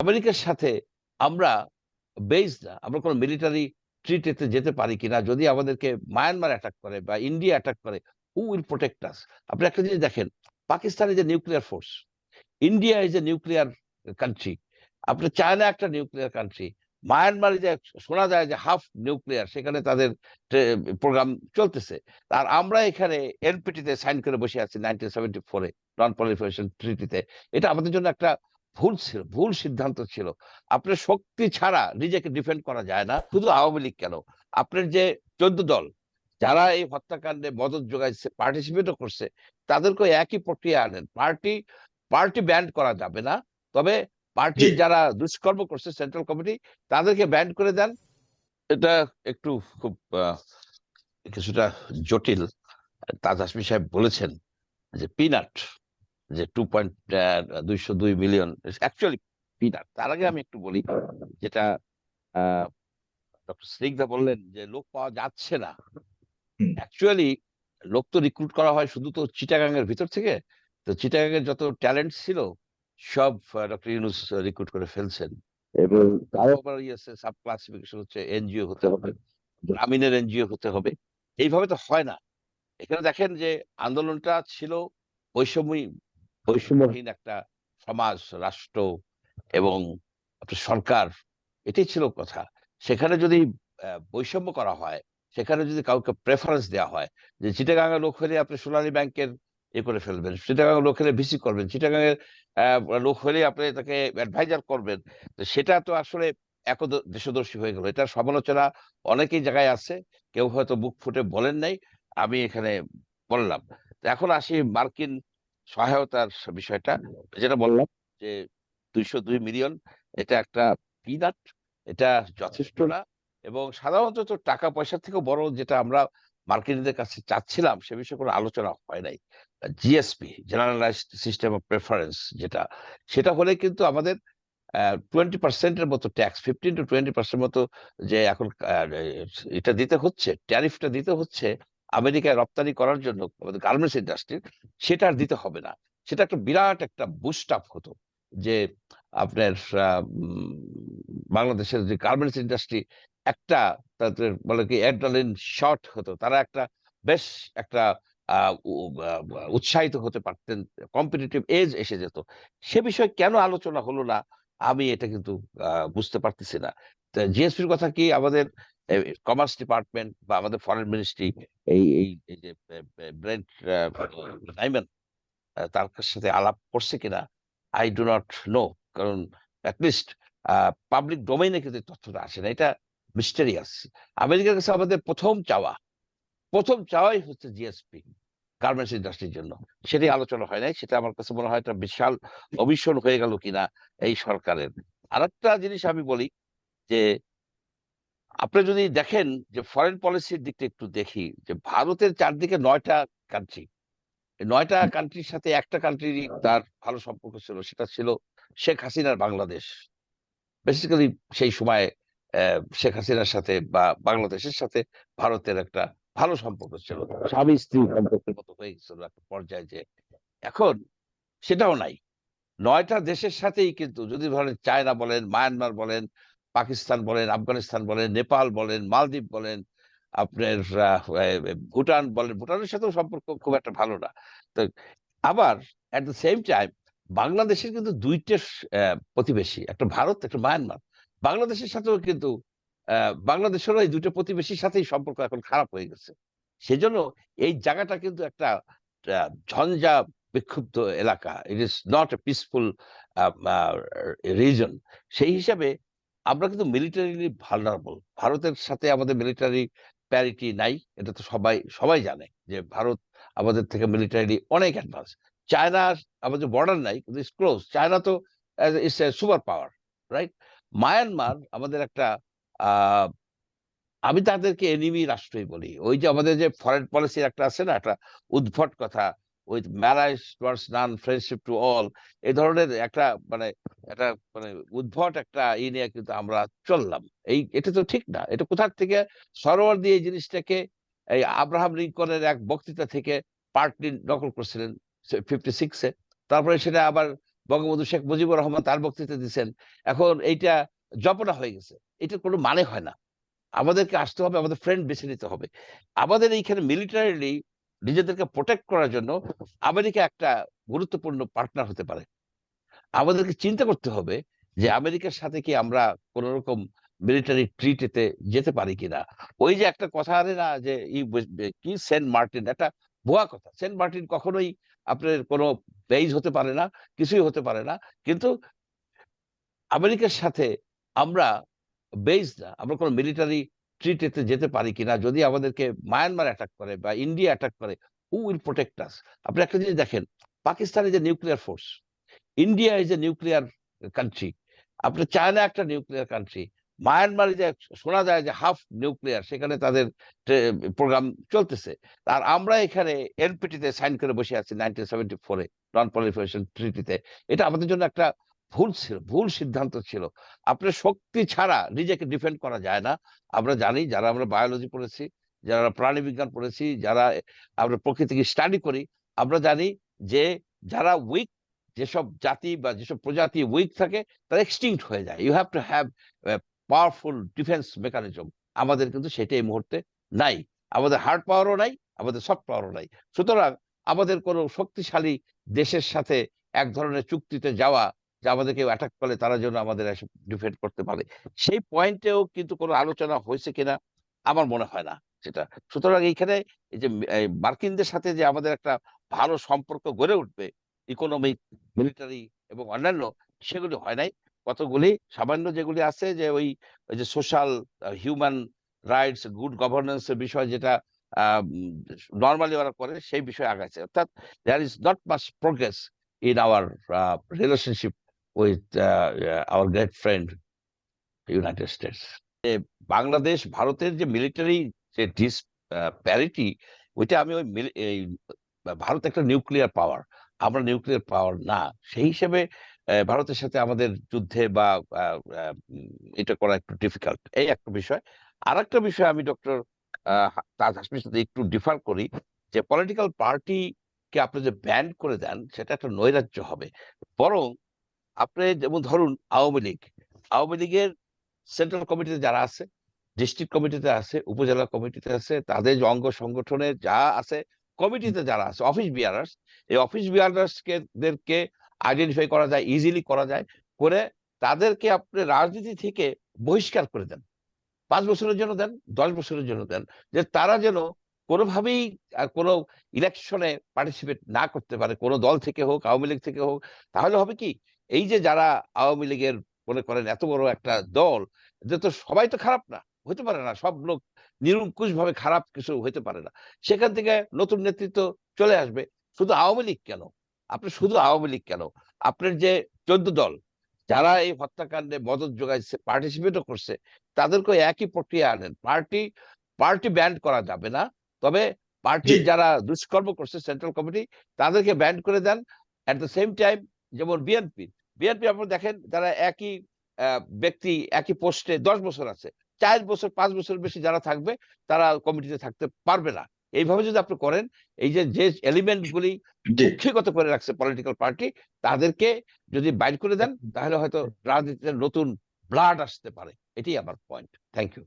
আমেরিকার সাথে আমরা বেস না আমরা কোনো মিলিটারি ট্রিটেতে যেতে পারি কিনা, যদি আমাদেরকে মায়ানমার অ্যাটাক করে বা ইন্ডিয়া অ্যাটাক করে হু উইল প্রোটেক্ট আস আপনি একটা জিনিস দেখেন Pakistan is a nuclear force India is a nuclear country আপনার চায়না একটা নিউক্লিয়ার কান্ট্রি মায়ানমার যে শোনা যায় যে হাফ নিউক্লিয়ার সেখানে তাদের প্রোগ্রাম চলতেছে, আর আমরা এখানে এনপিটিতে সাইন করে বসে আছি নাইনটিন সেভেন্টি ফোরে নন পলিফারেশন ট্রিটিতে এটা আমাদের জন্য একটা ভুল ছিল ভুল সিদ্ধান্ত ছিল। আপনার শক্তি ছাড়া নিজেকে ডিফেন্ড করা যায় না শুধু আওয়ামী লীগ কেন? আপনার যে চোদ্দ দল যারা এই হত্যাকাণ্ডে মদত যোগাইছে পার্টিসিপেটও করছে তাদেরকে একই প্রক্রিয়া আনেন। পার্টি পার্টি ব্যান্ড করা যাবে না তবে পার্টির জি। যারা দুষ্কর্ম করছে সেন্ট্রাল কমিটি তাদেরকে ব্যান্ড করে দেন। এটা একটু খুব কিছুটা জটিল। তাজ হাসমি সাহেব বলেছেন যে পিনাট যে টু পয়েন্ট দুইশো দুই মিলিয়ন অ্যাকচুয়ালি পিনাট তার আগে আমি একটু বলি যেটা ডক্টর স্নিগ্ধা বললেন যে লোক পাওয়া যাচ্ছে না। অ্যাকচুয়ালি লোক তো রিক্রুট করা হয় শুধু তো চিটাগাং এর ভিতর থেকে। তো চিটাগাং এর যত ট্যালেন্ট ছিল সব ডক্টর ইউনুস রিক্রুট করে ফেলছেন। এবং তারও আবার ইয়েছে সাব ক্লাসিফিকেশন হচ্ছে এনজিও হতে হবে গ্রামীণের এনজিও হতে হবে। এইভাবে তো হয় না। এখানে দেখেন যে আন্দোলনটা ছিল বৈষম্যী বৈষম্যহীন একটা সমাজ, রাষ্ট্র এবং সরকার, এটাই ছিল কথা। সেখানে যদি বৈষম্য করা হয়, সেখানে যদি কাউকে প্রেফারেন্স দেওয়া হয়, যে চিটাগাঙ্গের লোক হলে আপনি সোনালী ব্যাংকের এ করে ফেলবেন চিটাগাঙ্গের লোক হলে ভিসি করবেন চিটাগাঙ্গের লোক হলে আপনি তাকে অ্যাডভাইজার করবেন সেটা তো আসলে এক দেশদর্শী হয়ে গেল। এটার সমালোচনা অনেকেই জায়গায় আছে, কেউ হয়তো বুক ফুটে বলেন নাই, আমি এখানে বললাম। এখন আসি মার্কিন সহায়তার বিষয়টা যেটা বললাম যে দুইশো দুই মিলিয়ন এটা একটা পিনাট এটা যথেষ্ট না এবং সাধারণত তো টাকা পয়সা থেকে বড় যেটা আমরা মার্কিনীদের কাছে চাচ্ছিলাম সে বিষয়ে কোনো আলোচনা হয় নাই। GSP generalised system of preference যেটা সেটা হলে কিন্তু আমাদের টোয়েন্টি পার্সেন্টের মতো tax fifteen to twenty percent মতো যে এখন এটা দিতে হচ্ছে ট্যারিফটা দিতে হচ্ছে আমেরিকায় রপ্তানি করার জন্য আমাদের গার্মেন্টস ইন্ডাস্ট্রির সেটা আর দিতে হবে না। সেটা একটা বিরাট একটা বুস্ট আপ হতো যে আপনার বাংলাদেশের যে গার্মেন্টস ইন্ডাস্ট্রি একটা তাদের বলে কি অ্যাড্রালিন শর্ট হতো। তারা একটা বেশ একটা উৎসাহিত হতে পারতেন কম্পিটিটিভ এজ এসে যেত। সে বিষয়ে কেন আলোচনা হলো না? আমি এটা কিন্তু বুঝতে পারতেছি না। জিএসপির কথা কি আমাদের কমার্স ডিপার্টমেন্ট বা আমাদের ফরেন মিনিস্ট্রি এই এই যে ব্রেন্ট আহ, তার সাথে আলাপ করছে কিনা আই ডু নট নো কারণ অ্যাটলিস্ট পাবলিক ডোমেইনে কিন্তু তথ্যটা আসে না। এটা মিস্টেরিয়াস আমেরিকার কাছে আমাদের প্রথম চাওয়া প্রথম চাওয়াই হচ্ছে জিএসপি। গার্মেন্টস ইন্ডাস্ট্রির জন্য। সেটাই আলোচনা হয় নাই সেটা আমার কাছে মনে হয় একটা বিশাল অমিশন হয়ে গেল কিনা এই সরকারের। আরেকটা জিনিস আমি বলি যে আপনি যদি দেখেন যে ফরেন পলিসির দিকটা একটু দেখি যে ভারতের চারদিকে নয়টা কান্ট্রি নয়টা কান্ট্রির সাথে একটা কান্ট্রিরই তার ভালো সম্পর্ক ছিল সেটা ছিল শেখ হাসিনার বাংলাদেশ। বেসিক্যালি সেই সময় শেখ হাসিনার সাথে বা বাংলাদেশের সাথে ভারতের একটা ভালো সম্পর্ক ছিল স্বামী স্ত্রী সম্পর্কের মতো হয়ে গেছিল একটা পর্যায়ে যে এখন সেটাও নাই। নয়টা দেশের সাথেই কিন্তু যদি ধরেন চায়না বলেন মায়ানমার বলেন পাকিস্তান বলেন আফগানিস্তান বলেন নেপাল বলেন মালদ্বীপ বলেন আপনার ভুটান বলেন ভুটানের সাথেও সম্পর্ক খুব একটা ভালো না। তো আবার অ্যাট দ্য সেম টাইম বাংলাদেশের কিন্তু দুইটা প্রতিবেশী একটা ভারত একটা মায়ানমার। বাংলাদেশের সাথেও কিন্তু বাংলাদেশেরও এই দুটো প্রতিবেশীর সাথেই সম্পর্ক এখন খারাপ হয়ে গেছে। সেজন্য এই জায়গাটা কিন্তু একটা ঝঞ্ঝা বিক্ষুব্ধ এলাকা। It is not a peaceful region সেই হিসাবে আমরা কিন্তু মিলিটারিলি ভালনারেবল ভারতের সাথে আমাদের মিলিটারি প্যারিটি নাই। এটা তো সবাই সবাই জানে যে ভারত আমাদের থেকে মিলিটারি অনেক অ্যাডভান্স চায়না আমাদের বর্ডার নাই, কিন্তু ইস ক্লোজ চায়না তো it's a super power right Myanmar আমাদের একটা আমি তাদেরকে এনিমি রাষ্ট্রই বলি। ওই যে আমাদের যে ফরেন পলিসির একটা আছে না, একটা উদ্ভট কথা with malice towards none friendship to all এই ধরনের একটা মানে একটা মানে উদ্ভট একটা ই নিয়ে কিন্তু আমরা চললাম। এই, এটা তো ঠিক না। এটা কোথার থেকে? সরোয়ার দিয়ে এই জিনিসটাকে, এই আব্রাহাম লিঙ্কনের এক বক্তৃতা থেকে পার্টলি নকল করছিলেন ফিফটি সিক্সে তারপরে সেটা আবার বঙ্গবন্ধু শেখ মুজিবুর রহমান তার বক্তৃতা দিচ্ছেন এখন এইটা জপনা হয়ে গেছে। এটার কোনো মানে হয় না। আমাদেরকে আসতে হবে, আমাদের ফ্রেন্ড বেছে নিতে হবে। আমাদের এইখানে মিলিটারিলি নিজেদেরকে প্রোটেক্ট করার জন্য আমেরিকা একটা গুরুত্বপূর্ণ পার্টনার হতে পারে। আমাদেরকে চিন্তা করতে হবে যে আমেরিকার সাথে কি আমরা কোন রকম মিলিটারি ট্রিটেতে যেতে পারি কিনা ওই যে একটা কথা আরে না যে ই কি সেন্ট মার্টিন? একটা ভুয়া কথা। সেন্ট মার্টিন কখনোই আপনার কোনো বেইজ হতে পারে না, কিছুই হতে পারে না। কিন্তু আমেরিকার সাথে আমরা বেইজ না আমরা কোনো মিলিটারি ট্রিটেতে যেতে পারি কিনা, যদি আমাদেরকে মায়ানমার অ্যাটাক করে বা ইন্ডিয়া অ্যাটাক করে হু উইল প্রোটেক্ট আস আপনি একটা জিনিস দেখেন Pakistan is a nuclear force India is a nuclear country আপনার চায়না একটা নিউক্লিয়ার কান্ট্রি মায়ানমার যে শোনা যায় যে হাফ নিউক্লিয়ার সেখানে তাদের প্রোগ্রাম চলতেছে, আর আমরা এখানে এনপিটিতে সাইন করে বসে আছি নাইনটিন সেভেন্টি ফোরে নন পলিফারেশন ট্রিটিতে এটা আমাদের জন্য একটা ভুল ছিল, ভুল সিদ্ধান্ত ছিল। আপনার শক্তি ছাড়া নিজেকে ডিফেন্ড করা যায় না। আমরা জানি যারা আমরা বায়োলজি পড়েছি, যারা প্রাণী বিজ্ঞান পড়েছি, যারা আমরা প্রকৃতিকে স্টাডি করি, আমরা জানি যে যারা উইক যেসব জাতি বা যেসব প্রজাতি উইক থাকে, তারা এক্সটিংক্ট হয়ে যায়। You have to have powerful defence mechanism আমাদের কিন্তু সেটা এই মুহূর্তে নাই। আমাদের হার্ড পাওয়ারও নাই, আমাদের সফট পাওয়ারও নাই। সুতরাং আমাদের কোনো শক্তিশালী দেশের সাথে এক ধরনের চুক্তিতে যাওয়া যে আমাদেরকে অ্যাটাক করলে তারা যেন আমাদের ডিফেন্ড করতে পারে। সেই পয়েন্টেও কিন্তু কোনো আলোচনা হয়েছে কিনা আমার মনে হয় না সেটা। সুতরাং এইখানে এই যে মার্কিনদের সাথে যে আমাদের একটা ভালো সম্পর্ক গড়ে উঠবে ইকোনমিক মিলিটারি এবং অন্যান্য, সেগুলি হয় নাই। কতগুলি, সামান্য যেগুলি আছে যে ওই যে সোশ্যাল হিউম্যান রাইটস গুড গভর্নেন্সের বিষয় যেটা নর্মালি ওরা করে সেই বিষয়ে আগাইছে। অর্থাৎ there is not mass progress in our relationship with our great friend United States Bangladesh, ভারতের যে মিলিটারি যে ডিস প্যারিটি ওইটা আমি ওই ভারত একটা নিউক্লিয়ার পাওয়ার আমরা নিউক্লিয়ার পাওয়ার না। সেই হিসেবে ভারতের সাথে আমাদের যুদ্ধে বা এটা করা একটু ডিফিকাল্ট এই একটা বিষয়। আর একটা বিষয় আমি ডক্টর তাজ হাসমির সাথে একটু ডিফার করি, যে পলিটিক্যাল পার্টিকে আপনি যে ব্যান করে দেন, সেটা একটা নৈরাজ্য হবে। বরং আপনি যেমন ধরুন আওয়ামী লীগ, আওয়ামী লীগের সেন্ট্রাল কমিটিতে যারা আছে ডিস্ট্রিক্ট কমিটিতে আছে, উপজেলা কমিটিতে আছে, তাদের অঙ্গ সংগঠনের যা আছে কমিটিতে যারা আছে অফিস বিয়ারার্স এই অফিস বিয়ারার্স দেরকে আইডেন্টিফাই করা যায় ইজিলি করা যায়, করে তাদেরকে আপনি রাজনীতি থেকে বহিষ্কার করে দেন। পাঁচ বছরের জন্য দেন, দশ বছরের জন্য দেন, যে তারা যেন কোনোভাবেই কোনো ইলেকশনে পার্টিসিপেট না করতে পারে, কোনো দল থেকে হোক, আওয়ামী লীগ থেকে হোক, তাহলে হবে কি? এই যে যারা আওয়ামী লীগের মনে করেন এত বড় একটা দল যে তো সবাই তো খারাপ না হতে পারে না। সব লোক নিরঙ্কুশ ভাবে খারাপ কিছু হতে পারে না। সেখান থেকে নতুন নেতৃত্ব চলে আসবে। শুধু আওয়ামী লীগ কেন? আপনি শুধু আওয়ামী লীগ কেন? আপনার যে চোদ্দ দল যারা এই হত্যাকাণ্ডে মদত যোগাইছে পার্টিসিপেটও করছে তাদেরকে একই প্রক্রিয়া আনেন। পার্টি পার্টি ব্যান্ড করা যাবে না। তবে পার্টির জি। যারা দুষ্কর্ম করছে সেন্ট্রাল কমিটি তাদেরকে ব্যান্ড করে দেন। অ্যাট দ্য সেম টাইম যেমন বিএনপি বিএনপি আপনারা দেখেন যারা একই ব্যক্তি একই পোস্টে দশ বছর আছে চার বছর পাঁচ বছর বেশি যারা থাকবে তারা কমিটিতে থাকতে পারবে না। এইভাবে যদি আপনি করেন এই যে যে এলিমেন্ট গুলি কুক্ষিগত করে রাখছে পলিটিক্যাল পার্টি তাদেরকে যদি বাইর করে দেন তাহলে হয়তো রাজনীতিতে নতুন ব্লাড আসতে পারে। এটাই আমার পয়েন্ট থ্যাংক ইউ